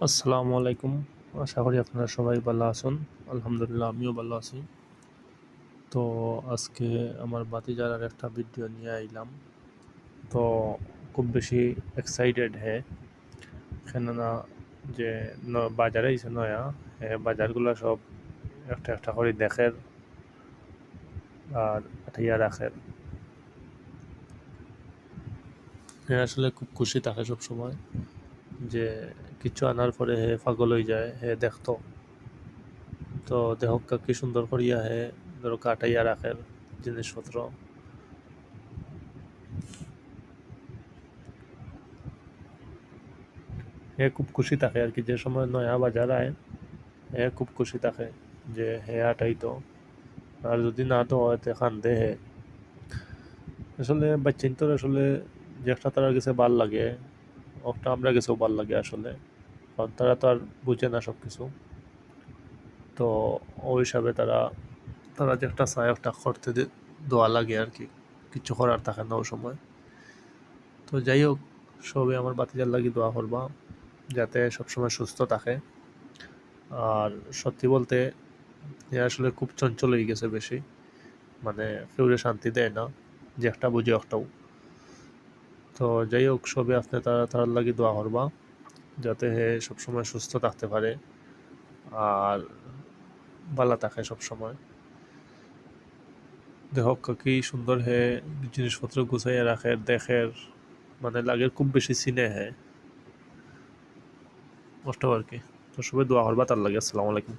আসসালামু আলাইকুম। আশা করি আপনারা সবাই ভালো আছেন। আলহামদুলিল্লাহ, আমিও ভালো আছি। তো আজকে আমার বাতিজার আর একটা ভিডিও নিয়ে আইলাম। তো খুব বেশি এক্সাইটেড হ্যাঁ কেননা যে বাজারে আইছে নয়া হ্যাঁ বাজারগুলো সব একটা একটা করে দেখের আর আঠাইয়া রাখের আসলে খুব খুশি থাকে সব সময় যে কিছু আনার পরে হে পাগল হয়ে যায়, হে দেখতো। তো দেহক কি সুন্দর করিয়া হে ধরো কাটাইয়া রাখের জিনিসপত্র। হে খুব খুশি থাকে আর কি, যে সময় নয়া বাজার আয় হে খুব খুশি থাকে যে হে আটাইতো আর যদি না তো হয় তে খান্দে হে। আসলে বাচ্চাইন তো আসলে যে একটা তার কাছে ভালো লাগে। একটা আমরা কাছেও ভালো লাগে আসলে। কারণ তারা তো আর বুঝে না সব কিছু তো ওই হিসাবে তারা তারা যে একটা চায় একটা করতে দেওয়া লাগে আর কি। কিছু করার থাকে না ওই সময়। তো যাই হোক, সবে আমার বাতিজার লাগি দোয়া করবা, যাতে সবসময় সুস্থ থাকে। আর সত্যি বলতে, এ আসলে খুব চঞ্চল হয়ে গেছে বেশি। মানে কেউরে শান্তি দেয় না, যে একটা বুঝে একটাও তো যাই হোক, সবে আপনি তারা তার লাগে দোয়া করবা, যাতে হে সবসময় সুস্থ থাকতে পারে আর বালা থাকে সবসময়। দেহ কি সুন্দর হে জিনিসপত্র গুছাইয়া রাখে দেখের মানে লাগে খুব বেশি চিনে হে। কষ্ট আর কি। তো সবাই দোয়া করবা, তার লাগে আসসালামু আলাইকুম।